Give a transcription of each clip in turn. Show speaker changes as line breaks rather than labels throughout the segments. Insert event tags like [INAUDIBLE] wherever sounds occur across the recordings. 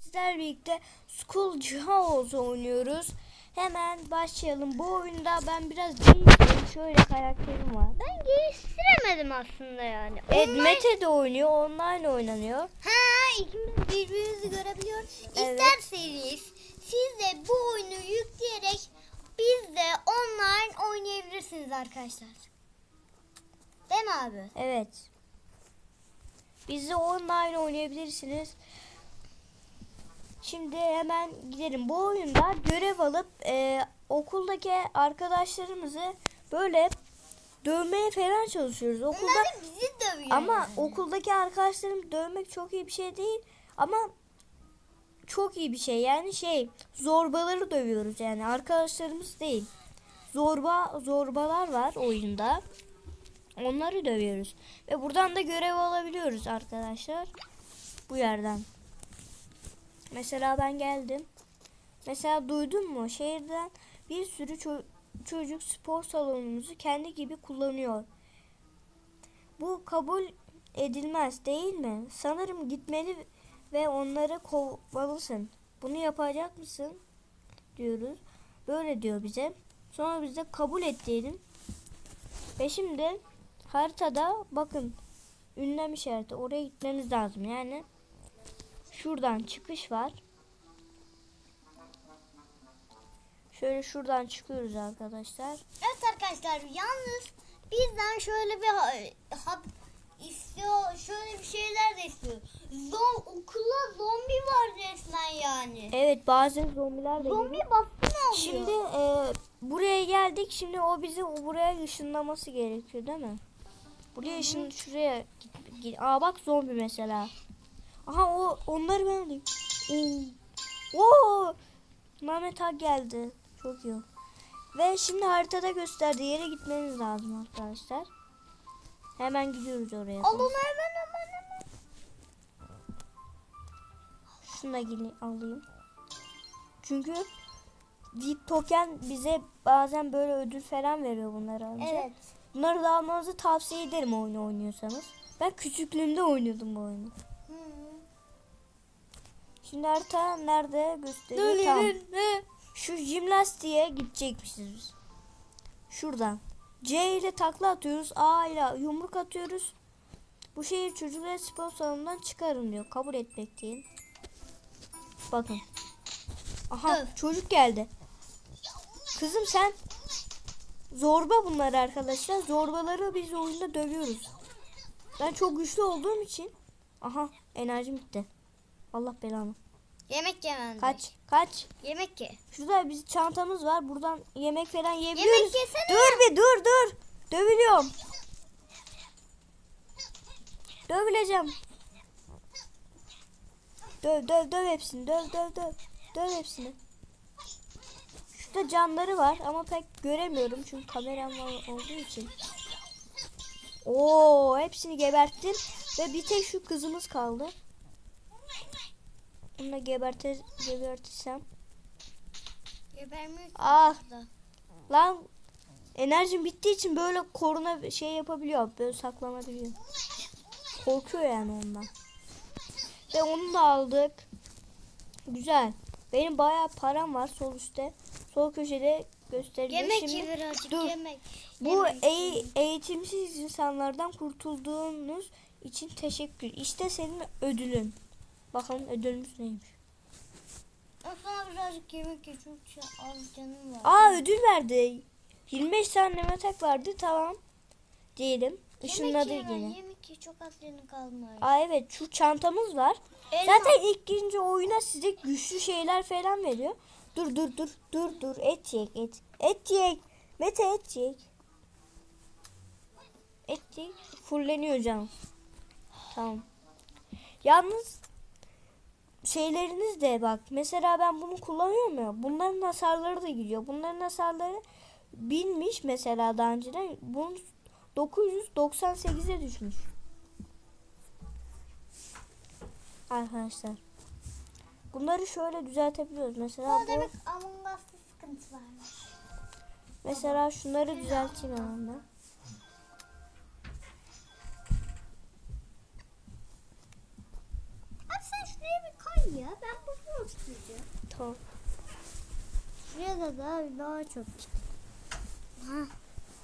Sizlerle birlikte School House oynuyoruz. Hemen başlayalım. Bu oyunda ben biraz değiştim. Şöyle karakterim var.
Ben geliştiremedim aslında yani.
Evet Mete de oynuyor. Online oynanıyor.
Ha ikimiz birbirimizi görebiliyor.
Evet.
İsterseniz siz de bu oyunu yükleyerek biz de online oynayabilirsiniz arkadaşlar. Değil mi abi?
Evet. Bizle online oynayabilirsiniz. Şimdi hemen gidelim. Bu oyunda görev alıp e, okuldaki arkadaşlarımızı böyle dövmeye falan çalışıyoruz. Okulda
Onlar da bizi dövüyor.
Ama
yani.
okuldaki arkadaşlarım dövmek çok iyi bir şey değil. Ama çok iyi bir şey. Yani şey zorbaları dövüyoruz yani arkadaşlarımız değil. Zorba zorbalar var oyunda. Onları dövüyoruz. Ve buradan da görev alabiliyoruz arkadaşlar. Bu yerden. Mesela ben geldim. Mesela duydun mu? Şehirden bir sürü ço- çocuk spor salonumuzu kendi gibi kullanıyor. Bu kabul edilmez değil mi? Sanırım gitmeli ve onları kovmalısın. Bunu yapacak mısın? diyoruz. Böyle diyor bize. Sonra biz de kabul et diyelim. Ve şimdi haritada bakın ünlem işareti oraya gitmemiz lazım. Yani şuradan çıkış var. Şöyle şuradan çıkıyoruz arkadaşlar.
Evet arkadaşlar yalnız bizden şöyle bir ha- hap istiyor, şöyle bir şeyler de istiyor. Zom, okula zombi var resmen yani.
Evet bazen zombiler de
Zombi
geliyor.
baskını oluyor.
Şimdi e, buraya geldik. Şimdi o bizi buraya ışınlaması gerekiyor değil mi? Buraya ışın şuraya git, git. Aa bak zombi mesela. Aha o onları ben alayım. Oo. Oo. Mehmet Ak geldi. Çok iyi. Ve şimdi haritada gösterdiği yere gitmeniz lazım arkadaşlar. Hemen gidiyoruz oraya.
Alın hemen hemen hemen.
Şunu da gel- alayım. Çünkü Deep Token bize bazen böyle ödül falan veriyor bunları alınca.
Evet.
Bunları da almanızı tavsiye ederim oyunu oynuyorsanız. Ben küçüklüğümde oynuyordum bu oyunu. Şimdi harita nerede gösteriyor? Tam. Şu jimnastiğe gidecekmişiz biz. Şuradan. C ile takla atıyoruz. A ile yumruk atıyoruz. Bu şehir çocukları spor salonundan çıkarın diyor. Kabul et bekleyin. Bakın. Aha çocuk geldi. Kızım sen zorba bunlar arkadaşlar. Zorbaları biz oyunda dövüyoruz. Ben çok güçlü olduğum için. Aha enerjim bitti. Allah belanı.
Yemek yemem.
Kaç kaç.
Yemek ye.
Şurada bir çantamız var. Buradan yemek falan yiyebiliyoruz.
Yemek yesene.
Dur bir dur dur. Dövülüyorum. Dövüleceğim. Döv döv döv hepsini. Döv döv döv. Döv hepsini. Şurada canları var ama pek göremiyorum çünkü kameram var olduğu için. Oo, hepsini geberttim ve bir tek şu kızımız kaldı. Onu da geberte, gebertirsem.
Gebermiyor
Ah. Lan enerjim bittiği için böyle koruna şey yapabiliyor. Böyle saklanabiliyor. Korkuyor yani ondan. Ve onu da aldık. Güzel. Benim bayağı param var sol üstte. Sol köşede gösteriyor.
Yemek
Şimdi
birazcık
dur.
yemek.
bu
Yemek
eğ- eğitimsiz insanlardan kurtulduğunuz için teşekkür. İşte senin ödülün. Bakalım ödülümüz neymiş.
Sana birazcık yemek ye çünkü az canım var.
Aa ödül verdi. 25 tane metak vardı tamam. Diyelim. Işınladı
yemek ye,
yine.
yemek ye çok az canın kalmış.
Aa evet şu çantamız var.
Elma.
Zaten ilk girince oyuna size güçlü şeyler falan veriyor. Dur dur dur dur dur et yiyek et. Et yiyek. Mete et yiyek. Et yiyek. Fulleniyor canım. Tamam. Yalnız şeyleriniz de bak. Mesela ben bunu kullanıyorum ya. Bunların hasarları da gidiyor. Bunların hasarları binmiş mesela daha önceden. Bunun 998'e düşmüş. Arkadaşlar. Bunları şöyle düzeltebiliyoruz. Mesela bu...
Demek Among Us'ta sıkıntı varmış.
Mesela şunları düzelteyim hemen Abi
şuraya bir koy. Ben bunu oturacağım.
Tamam.
Şuraya da daha, daha çok. Ha.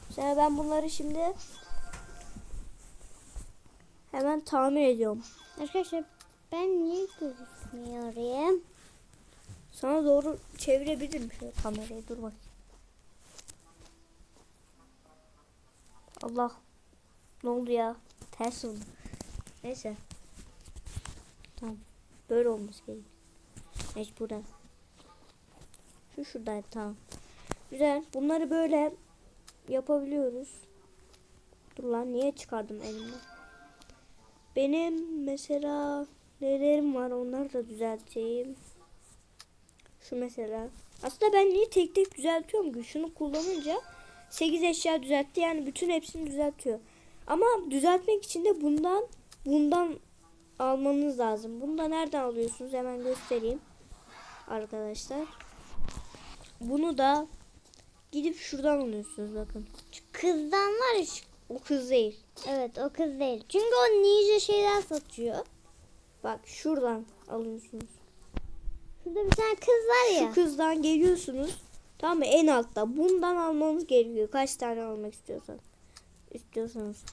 Mesela ben bunları şimdi hemen tamir ediyorum.
Arkadaşlar ben niye gözükmüyorum?
Sana doğru çevirebilirim şöyle kamerayı. Dur bak. Allah. Ne oldu ya? Ters oldu. Neyse. Tamam. Böyle olması gerek. Mecburen. Şu şuradaydı tamam. Güzel. Bunları böyle yapabiliyoruz. Dur lan niye çıkardım elimden? Benim mesela nelerim var onları da düzelteyim. Şu mesela. Aslında ben niye tek tek düzeltiyorum ki? Şunu kullanınca 8 eşya düzeltti. Yani bütün hepsini düzeltiyor. Ama düzeltmek için de bundan bundan almanız lazım. Bunu da nereden alıyorsunuz? Hemen göstereyim. Arkadaşlar. Bunu da gidip şuradan alıyorsunuz bakın.
Şu kızdan var ya
O kız değil.
Evet o kız değil. Çünkü o ninja şeyler satıyor.
Bak şuradan alıyorsunuz.
Şurada bir tane kız var ya.
Şu kızdan geliyorsunuz. Tamam mı? En altta. Bundan almanız gerekiyor. Kaç tane almak istiyorsan. istiyorsanız.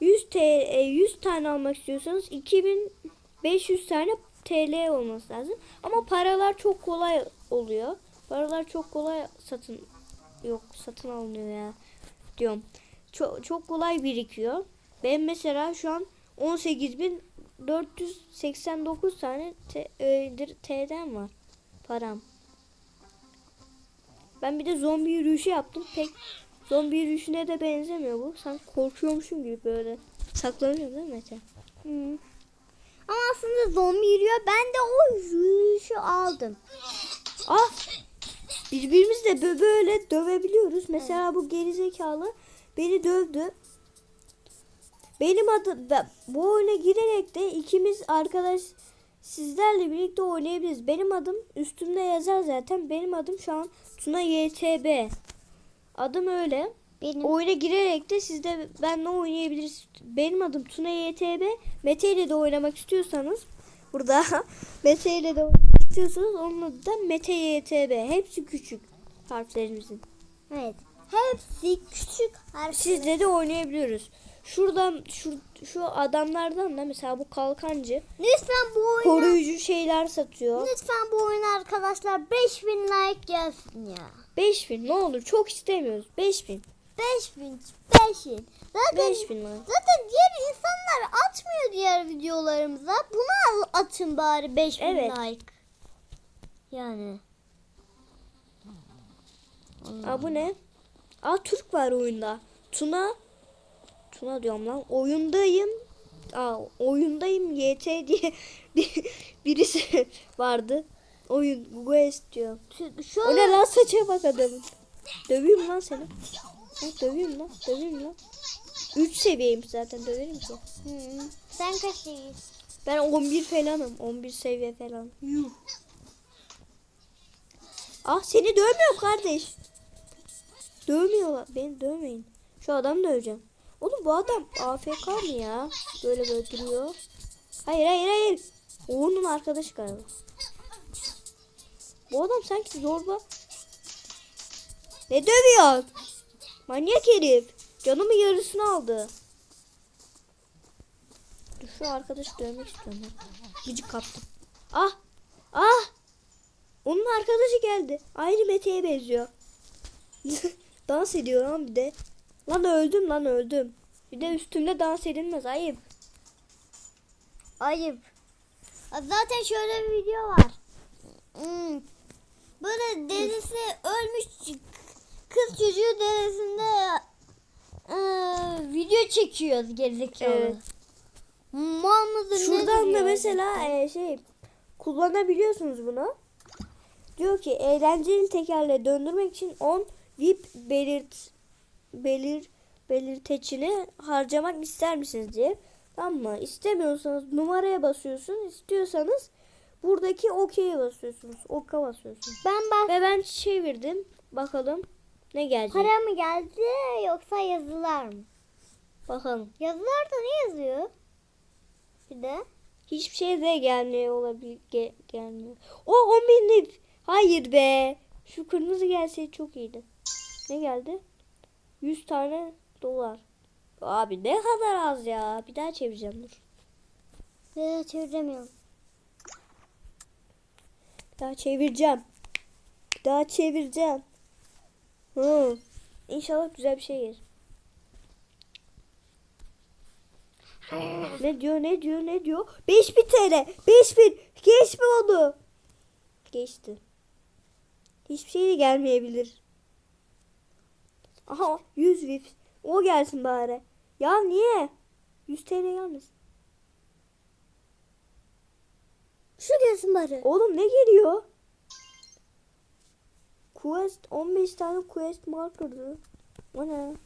100 TL, 100 tane almak istiyorsanız 2500 tane TL olması lazım. Ama paralar çok kolay oluyor. Paralar çok kolay satın yok satın alınıyor ya diyorum. Çok çok kolay birikiyor. Ben mesela şu an 18.489 tane T- e, T'den var param. Ben bir de zombi yürüyüşü yaptım. Pek zombi yürüyüşüne de benzemiyor bu. Sanki korkuyormuşum gibi böyle. Saklanıyor değil mi Mete?
Hı. Ama aslında zombi yürüyor. Ben de o yürüyüşü aldım.
Ah! Bö- böyle dövebiliyoruz. Mesela bu gerizekalı beni dövdü. Benim adım ben- bu oyuna girerek de ikimiz arkadaş sizlerle birlikte oynayabiliriz. Benim adım üstümde yazar zaten. Benim adım şu an Tuna YTB. Adım öyle.
Benim
Oyuna girerek de siz de benimle oynayabilirsiniz. Benim adım Tuna YTB. Mete ile de oynamak istiyorsanız burada [LAUGHS] Mete ile de oynamak istiyorsanız onun adı da Mete YTB. Hepsi küçük harflerimizin.
evet. Hepsi küçük harf.
Sizle de oynayabiliyoruz. Şuradan şu, şu adamlardan da mesela bu kalkancı
Lütfen bu oyuna
koruyucu şeyler satıyor.
Lütfen bu oyuna arkadaşlar 5000 like gelsin ya.
5000 ne olur çok istemiyoruz. 5000.
5000 5000. Zaten
5000 lira.
zaten diğer insanlar atmıyor diğer videolarımıza. Buna atın bari 5000
Evet.
like. Yani.
Aa bu ne? Aa Türk var oyunda. Tuna Tuna diyorum lan. Oyundayım. Aa oyundayım YT diye [LAUGHS] bir- birisi vardı. Oyun Quest diyor.
Şu
O ne lan saça bak adamın. Döveyim lan seni. Ha, döveyim lan. Döveyim lan. 3 seviyeyim zaten döverim ki.
Hı. Sen kaç seviyorsun?
Ben 11 falanım. 11 seviye falan. Yuh. Ah seni dövmüyorum kardeş. Dövmüyorlar. Beni dövmeyin. Şu adamı döveceğim. Oğlum bu adam AFK mı ya? Böyle böyle duruyor. Hayır hayır hayır. O onun arkadaşı galiba. Bu adam sanki zorba. Ne dövüyor? Manyak herif. Canımın yarısını aldı. Şu arkadaşı dövmek istiyorum. Gıcık kaptım. Ah! Ah! Onun arkadaşı geldi. Aynı Mete'ye benziyor. [LAUGHS] dans ediyor lan bir de. Lan öldüm lan öldüm. Bir de üstümde dans edilmez ayıp.
Ayıp. Zaten şöyle bir video var. Hmm. Böyle dedesi ölmüş kız çocuğu dedesinde eee, video çekiyoruz gerizekalı.
Evet.
Mal mıdır
Şuradan da mesela e, şey kullanabiliyorsunuz bunu. Diyor ki eğlenceli tekerle döndürmek için 10 VIP belirt belir belirteçini harcamak ister misiniz diye. Tamam mı? İstemiyorsanız numaraya basıyorsun. İstiyorsanız buradaki OK'ye basıyorsunuz. OK'a basıyorsunuz.
Ben bak
Ve ben çevirdim. Bakalım ne gelecek.
para mı geldi yoksa yazılar mı?
Bakalım.
Yazılarda ne yazıyor? Bir de
Hiçbir şey de gelmiyor olabilir ge- gelmiyor. O 10 binlik. Hayır be. Şu kırmızı gelse çok iyiydi. Ne geldi? 100 tane dolar. Abi ne kadar az ya. Bir daha çevireceğim dur.
Ve çeviremiyorum.
Bir daha çevireceğim. Bir daha çevireceğim. Hı. İnşallah güzel bir şey gelir. ne diyor ne diyor ne diyor? 5000 TL. 5000. Geçme onu. Geçti. Hiçbir şey de gelmeyebilir. Aha 100 VIP. O gelsin bari. Ya niye? 100 TL gelmesin.
Şu gelsin bari.
Oğlum ne geliyor? Quest 15 tane quest marker'dı. O ne?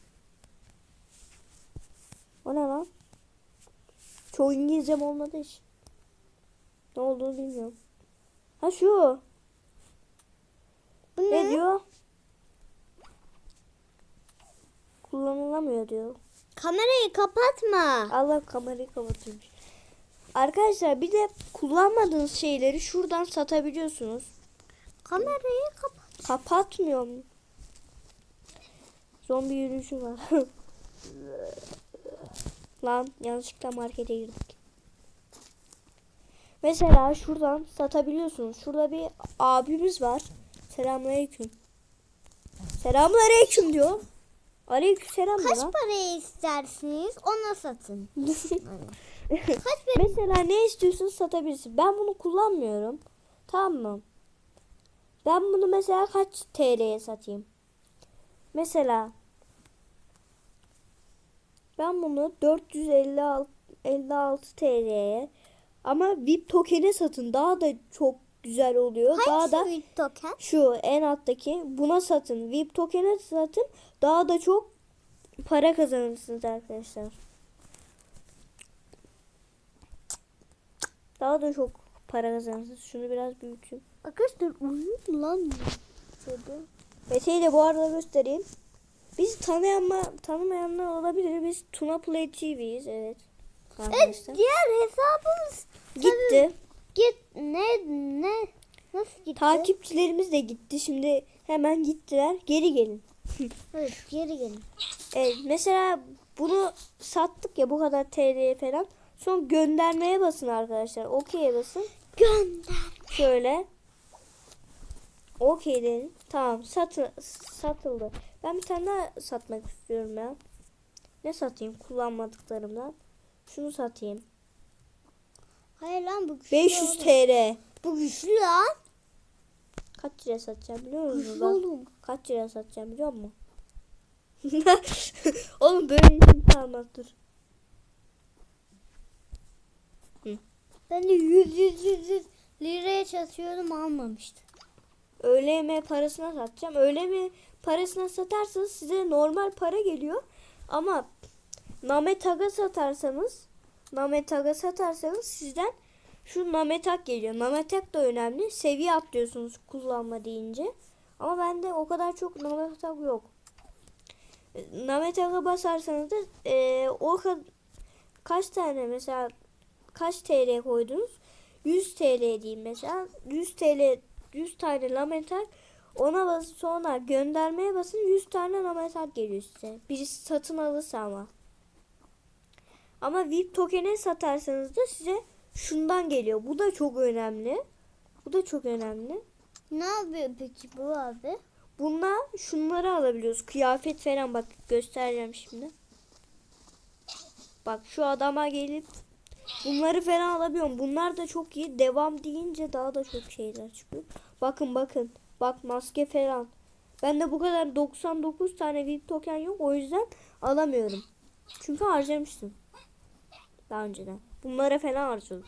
O ne lan? Çoğu İngilizcem olmadı hiç. Ne olduğunu bilmiyorum. Ha şu.
Bu
Ne diyor? Kullanılamıyor diyor.
Kamerayı kapatma.
Allah kamerayı kapatıyormuş. Arkadaşlar bir de kullanmadığınız şeyleri şuradan satabiliyorsunuz.
Kamerayı kapat.
Kapatmıyorum. Zombi yürüyüşü var. [LAUGHS] Lan yanlışlıkla markete girdik. Mesela şuradan satabiliyorsunuz. Şurada bir abimiz var. Selamünaleyküm. Selamünaleyküm diyor. Aleyküm selam
Kaç
lan.
paraya istersiniz ona satın. [LAUGHS] Kaç
Mesela ne istiyorsun satabilirsin. Ben bunu kullanmıyorum. Tamam mı? Ben bunu mesela kaç TL'ye satayım? Mesela ben bunu 456 56 TL'ye ama VIP tokene satın. Daha da çok güzel oluyor. Daha
Hangisi
da
büyük token?
şu en alttaki buna satın. VIP tokene satın. Daha da çok para kazanırsınız arkadaşlar. Daha da çok para kazanırsınız. Şunu biraz büyüteyim.
Arkadaşlar uyuyor lan.
Şöyle. Mete'yi de bu arada göstereyim. Biz tanıyan tanımayanlar olabilir. Biz Tuna Play TV'yiz. Evet.
Evet
Arkadaşlar.
diğer hesabımız
Gitti.
Git ne ne nasıl gitti?
Takipçilerimiz de gitti. Şimdi hemen gittiler. Geri gelin.
Evet geri gelin.
Evet, mesela bunu sattık ya bu kadar TL'ye falan. Sonra göndermeye basın arkadaşlar. Okey'e basın.
Gönder.
Şöyle. Okey dedim. Tamam satı, satıldı. Ben bir tane daha satmak istiyorum ya. Ne satayım kullanmadıklarımdan? Şunu satayım.
Hayır lan bu güçlü.
500
oğlum.
TL.
Bu güçlü lan.
Kaç liraya satacağım biliyor musun?
Güçlü oğlum.
Kaç liraya satacağım biliyor musun? [LAUGHS] Oğlum böyle işim kalmaz dur.
Ben de 100 100 100 100 liraya satıyordum almamıştı.
Öğle yemeği parasına satacağım. Öğle yemeği parasına satarsanız size normal para geliyor. Ama Nametag'a satarsanız Nametag'a satarsanız sizden şu Nametag geliyor. Nametag da önemli. Seviye atlıyorsunuz kullanma deyince. Ama bende o kadar çok Nametag yok. Nametag'a basarsanız da eee, o ka- kaç tane mesela kaç TL koydunuz? 100 TL diyeyim mesela. 100 TL 100 tane lametak ona basıp sonra göndermeye basın 100 tane lametak geliyor size. Birisi satın alırsa ama. Ama VIP tokene satarsanız da size şundan geliyor. Bu da çok önemli. Bu da çok önemli.
Ne yapıyor peki bu abi?
Bunlar şunları alabiliyoruz. Kıyafet falan bak göstereceğim şimdi. Bak şu adama gelip bunları falan alabiliyorum. Bunlar da çok iyi. Devam deyince daha da çok şeyler çıkıyor. Bakın bakın. Bak maske falan. Bende bu kadar 99 tane VIP token yok. O yüzden alamıyorum. Çünkü harcamıştım. Daha önceden. Bunlara falan harcadım.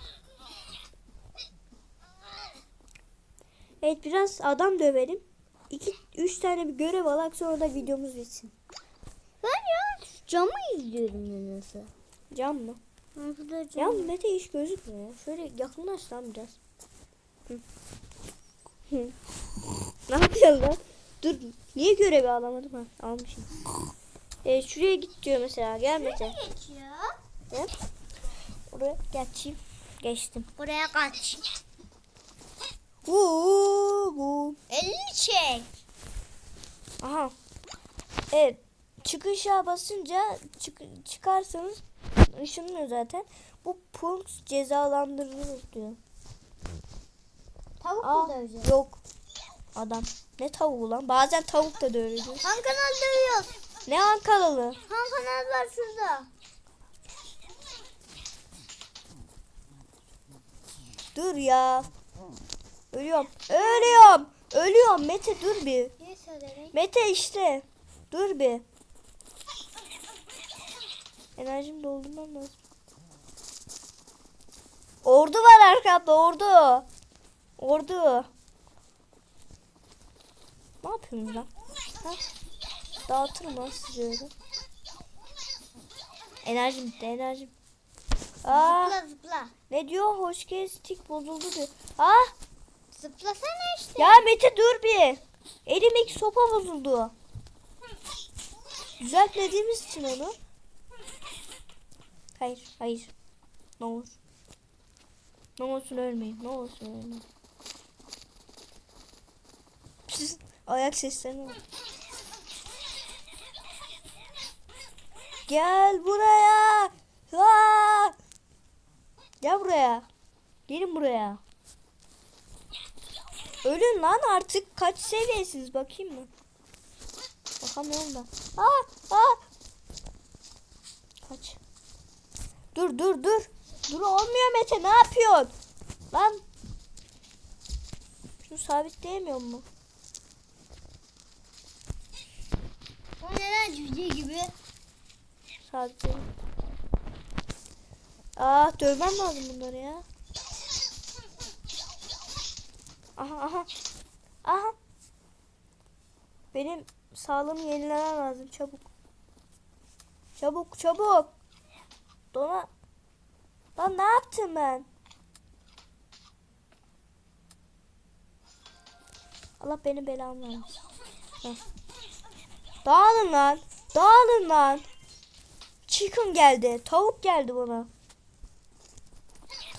Evet biraz adam dövelim. 2 3 tane bir görev alak sonra da videomuz bitsin.
Ben ya camı izliyorum nedense.
Cam mı?
Burada
Ya
cam.
Mete hiç gözükmüyor ya. Şöyle yakınlaş lan biraz. Hı. Hı. ne yapıyorsun lan? Dur niye görevi alamadım ha? Almışım. E, şuraya git diyor mesela. Gel Mete.
Geçiyor.
Gel. Oraya geçeyim. Geçtim.
Buraya kaç.
Uuu, bu.
50 çek.
Aha. Evet. Çıkışa basınca çık çıkarsanız ışınlıyor zaten. Bu punkt cezalandırılır diyor.
Tavuk
Aa,
mu döveceğiz?
yok. Adam. Ne tavuğu lan? Bazen tavuk da dövülür.
Han kanal dövüyoruz.
Ne Ankaralı?
Han kanal var şurada.
Dur ya. Ölüyorum. Ölüyorum. Ölüyorum. Mete dur bir. Mete işte. Dur bir. Enerjimi doldurmam lazım. Ordu var arkamda ordu. Ordu. Ne yapıyorsunuz lan? Ha? Dağıtırım lan sizi öyle. Enerjim bitti enerjim. Aa,
Zıpla zıpla.
Ne diyor? Hoş stick bozuldu diyor. Ah
Zıplasana işte.
ya Mete dur bir. Elimdeki sopa bozuldu. Düzeltmediğimiz için onu. Hayır, hayır. Ne olur. Ne olsun ölmeyin. Ne olsun ölmeyin. Pis, Ayak seslerini bak. Gel buraya. Aa! Gel buraya. Gelin buraya. Ölün lan artık. Kaç seviyesiniz bakayım mı? Bakamıyorum da. Aa, aa. Kaç. Dur dur dur. Dur olmuyor Mete ne yapıyorsun? Lan. Şunu sabitleyemiyor mu?
O neden cüce gibi?
Sabitleyeyim. Aa dövmem lazım bunları ya. Aha aha. Aha. Benim sağlığımı yenilemem lazım çabuk. Çabuk çabuk. Dona. Lan ne yaptım ben? Allah beni belamı vermesin. Heh. Dağılın lan. Dağılın lan. Chicken geldi. Tavuk geldi bana.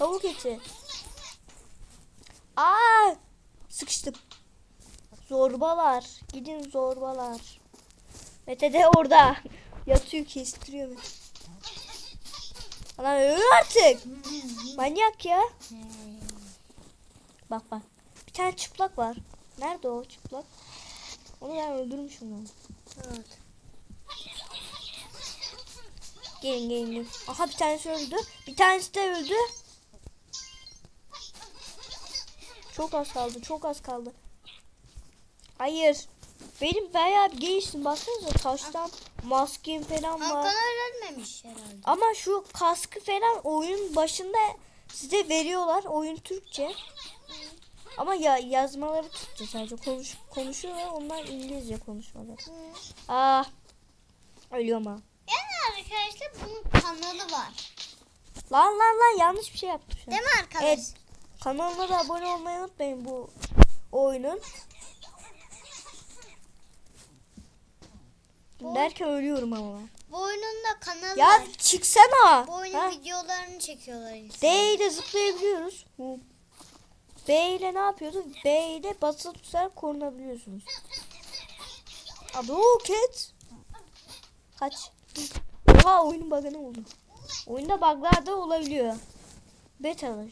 Tavuk eti. Aa! Sıkıştım. Zorbalar. Gidin zorbalar. Mete de orada. Yatıyor kestiriyor beni. Lan öl artık. Manyak ya. Bak bak. Bir tane çıplak var. Nerede o çıplak? Onu ben öldürmüşüm lan.
Evet.
Gelin gelin gelin. Aha bir tanesi öldü. Bir tanesi de öldü. Çok az kaldı. Çok az kaldı. Hayır. Benim bayağı bir geliştim. Baksanıza taştan maskem falan var.
kanal ölmemiş herhalde.
Ama şu kaskı falan oyun başında size veriyorlar. Oyun Türkçe. Ama ya yazmaları Türkçe sadece konuş konuşuyorlar. Onlar İngilizce konuşmaları. Ah. Ölüyorum ha.
Yani arkadaşlar bunun kanalı var.
Lan lan lan yanlış bir şey yaptım şu an.
Değil mi arkadaş?
Evet. Kanalıma da abone olmayı unutmayın bu oyunun. Derken ölüyorum ama.
Bu oyunun da kanalı
Ya
var.
çıksana.
Bu oyunun
Ha?
videolarını çekiyorlar. işte.
D ile zıplayabiliyoruz. B ile ne yapıyoruz? B ile basılı tutarak korunabiliyorsunuz. Abi o ket. Kaç. Oha oyunun bug'ını buldum. Oyunda bug'lar da olabiliyor. Beta'da.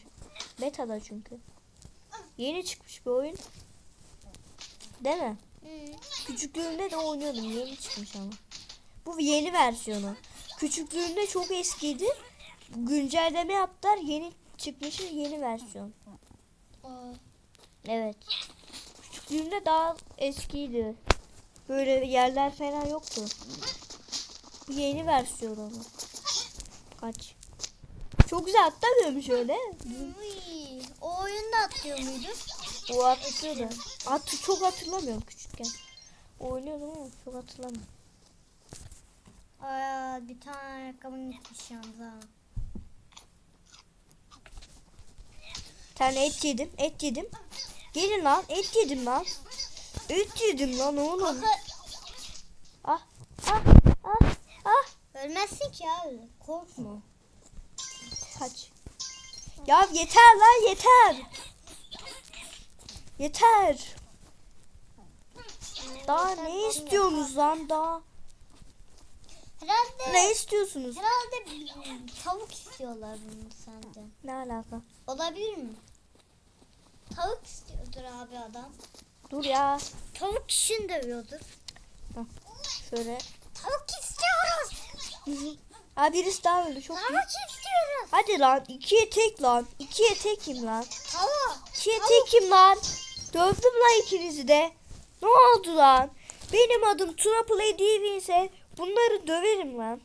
Beta'da çünkü. Yeni çıkmış bir oyun. Değil mi?
Hı.
Küçüklüğümde de oynuyordum. Yeni çıkmış ama. Bu yeni versiyonu. Küçüklüğümde çok eskiydi. Güncelleme yaptılar. Yeni çıkmışı yeni versiyon. Evet. Küçüklüğümde daha eskiydi. Böyle yerler falan yoktu. Bu yeni versiyonu. Kaç. Çok güzel atlamıyormuş öyle.
uy. O oyunda atlıyor muydu?
O atlıyordu. Atı çok hatırlamıyorum küçükken. Oynuyordum ama çok hatırlamıyorum.
Aa, bir tane ayakkabın gitmiş yalnız ha.
Tane et yedim. Et yedim. Gelin lan. Et yedim lan. Et yedim lan oğlum.
Kaka
Ah. Ah. Ah. Ah.
ölmezsin ki abi. Korkma.
Kaç. Ya yeter lan yeter. Yeter. Daha ne istiyorsunuz lan daha?
Herhalde,
Ne istiyorsunuz?
herhalde tavuk istiyorlar bunu senden.
Ne alaka?
Olabilir mi? Tavuk istiyordur abi adam.
Dur ya.
Tavuk kişini dövüyordur.
Şöyle.
Tavuk istiyoruz. [LAUGHS]
Ha birisi daha öldü çok iyi.
Tavuk istiyoruz.
Hadi lan ikiye tek lan. İkiye tekim lan.
Tavuk.
İkiye tekim lan. Dövdüm lan ikinizi de. Ne oldu lan? Benim adım Tuna Play TV ise bunları döverim lan.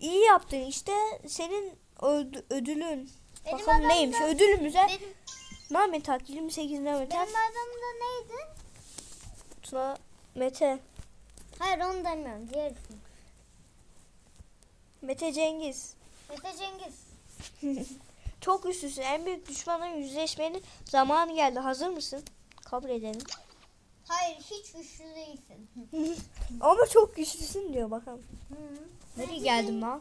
İyi yaptın işte senin öd- ödülün.
Benim
Bakalım
adamda-
neymiş ödülümüze.
Benim,
Mehmet Hak 28 Mehmet Hak.
benim adım da neydi?
Tuna Mete.
Hayır onu demiyorum. Diğerisini.
Mete Cengiz.
Mete Cengiz. [LAUGHS]
Çok güçlüsün. En büyük düşmanla yüzleşmenin zamanı geldi. Hazır mısın? Kabul edelim.
Hayır hiç güçlü değilsin. [LAUGHS]
Ama çok güçlüsün diyor bakalım.
Hı.
Nereye geldim lan?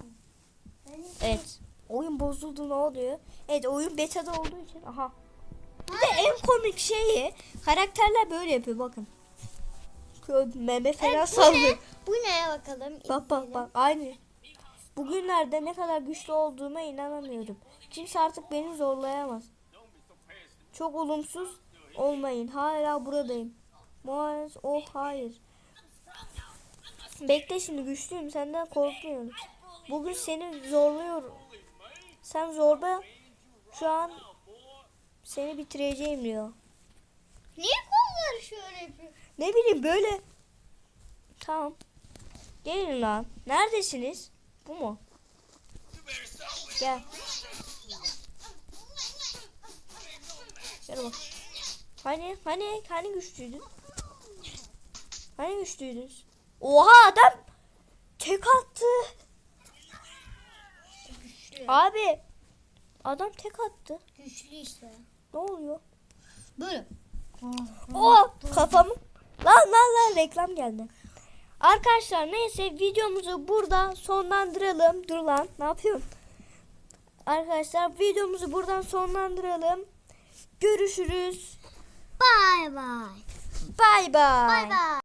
Evet. Oyun bozuldu ne oluyor? Evet oyun beta'da olduğu için. Aha. Bir de en komik şeyi karakterler böyle yapıyor bakın. Meme falan
Evet, bu
sallıyor.
ne? Bu neye bakalım?
Bak bak bak aynı. Bugünlerde ne kadar güçlü olduğuma inanamıyorum. Kimse artık beni zorlayamaz. Çok olumsuz olmayın. Hala buradayım. Maalesef oh hayır. Bekle şimdi güçlüyüm senden korkmuyorum. Bugün seni zorluyorum. Sen zorba şu an seni bitireceğim diyor.
Niye kolları şöyle yapıyor?
Ne bileyim böyle. Tamam. Gelin lan. Neredesiniz? Bu mu? Gel. Gel bak. Hani hani hani güçlüydün? Hani güçlüydünüz? Oha adam tek attı.
Güçlü.
Abi adam tek attı.
Güçlü işte.
Ne oluyor?
Böyle.
Oh kafamı. Lan lan lan reklam geldi. Arkadaşlar neyse videomuzu burada sonlandıralım. Dur lan ne yapıyorum? Arkadaşlar videomuzu buradan sonlandıralım. Görüşürüz.
Bye bye.
Bay bay.
Bye bye.